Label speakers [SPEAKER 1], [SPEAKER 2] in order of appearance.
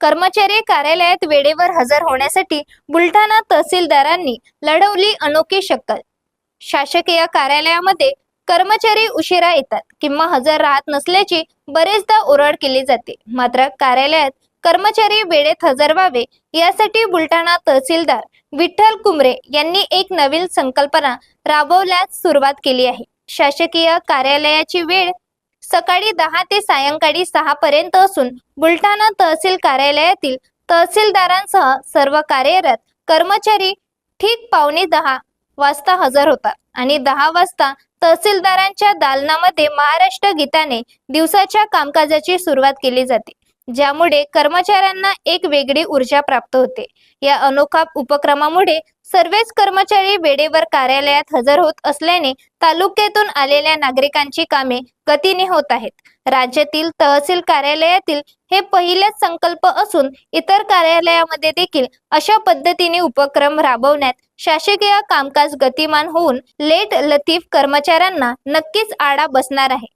[SPEAKER 1] कर्मचारी कार्यालयात वेळेवर हजर होण्यासाठी बुलढाणा तहसीलदारांनी लढवली अनोखी शक्कल शासकीय कार्यालयामध्ये कर्मचारी उशिरा येतात किंवा हजर राहत नसल्याची बरेचदा ओरड केली जाते. मात्र कार्यालयात कर्मचारी वेळेत हजर व्हावे यासाठी बुलढाणा तहसीलदार विठ्ठल कुमरे यांनी एक नवीन संकल्पना राबवल्यास सुरुवात केली आहे. शासकीय कार्यालयाची वेळ सकाळी दहा ते सायंकाळी सहा पर्यंत असून बुलढाणा तहसील कार्यालयातील तहसीलदारांसह सर्व कार्यरत कर्मचारी ठीक पावणे दहा वाजता हजर होतात आणि दहा वाजता तहसीलदारांच्या दालनामध्ये महाराष्ट्र गीताने दिवसाच्या कामकाजाची सुरुवात केली जाते. ज्यामुळे कर्मचाऱ्यांना एक वेगळी ऊर्जा प्राप्त होते. या अनोखा उपक्रमामुळे सर्वच कर्मचारी वेळेवर कार्यालयात हजर होत असल्याने तालुक्यातून आलेल्या नागरिकांची कामे गतीने होत आहेत. राज्यातील तहसील कार्यालयातील हे पहिलेच संकल्प असून इतर कार्यालयामध्ये देखील अशा पद्धतीने उपक्रम राबवण्यात शासकीय कामकाज गतिमान होऊन लेट लतीफ कर्मचाऱ्यांना नक्कीच आळा बसणार आहे.